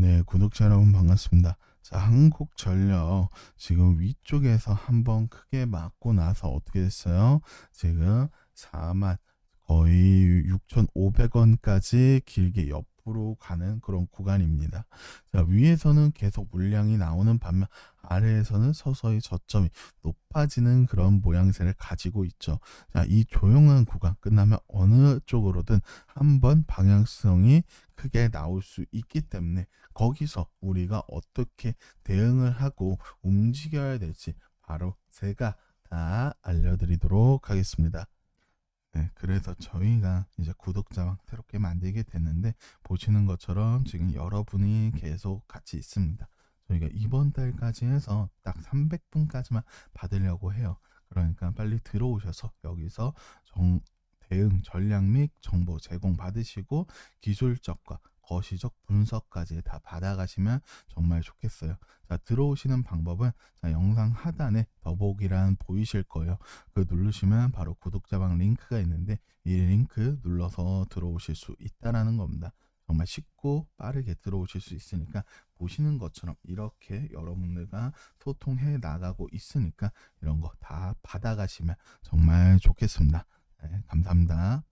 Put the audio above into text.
네, 구독자 여러분 반갑습니다. 자, 한국전력 지금 위쪽에서 한번 크게 맞고 나서 어떻게 됐어요? 지금 4만 거의 6,500원까지 길게 옆 으로 가는 그런 구간입니다. 자, 위에서는 계속 물량이 나오는 반면 아래에서는 서서히 저점이 높아지는 그런 모양새를 가지고 있죠. 자, 이 조용한 구간 끝나면 어느 쪽으로든 한번 방향성이 크게 나올 수 있기 때문에 거기서 우리가 어떻게 대응을 하고 움직여야 될지 바로 제가 다 알려드리도록 하겠습니다. 네, 그래서 저희가 이제 구독자방 새롭게 만들게 됐는데 보시는 것처럼 지금 여러분이 계속 같이 있습니다. 저희가 이번 달까지 해서 딱 300분까지만 받으려고 해요. 그러니까 빨리 들어오셔서 여기서 정, 대응 전략 및 정보 제공 받으시고 기술적과 거시적 분석까지 다 받아가시면 정말 좋겠어요. 자, 들어오시는 방법은 자, 영상 하단에 더보기란 보이실 거예요. 그 누르시면 바로 구독자방 링크가 있는데 이 링크 눌러서 들어오실 수 있다라는 겁니다. 정말 쉽고 빠르게 들어오실 수 있으니까 보시는 것처럼 이렇게 여러분들과 소통해 나가고 있으니까 이런 거 다 받아가시면 정말 좋겠습니다. 네, 감사합니다.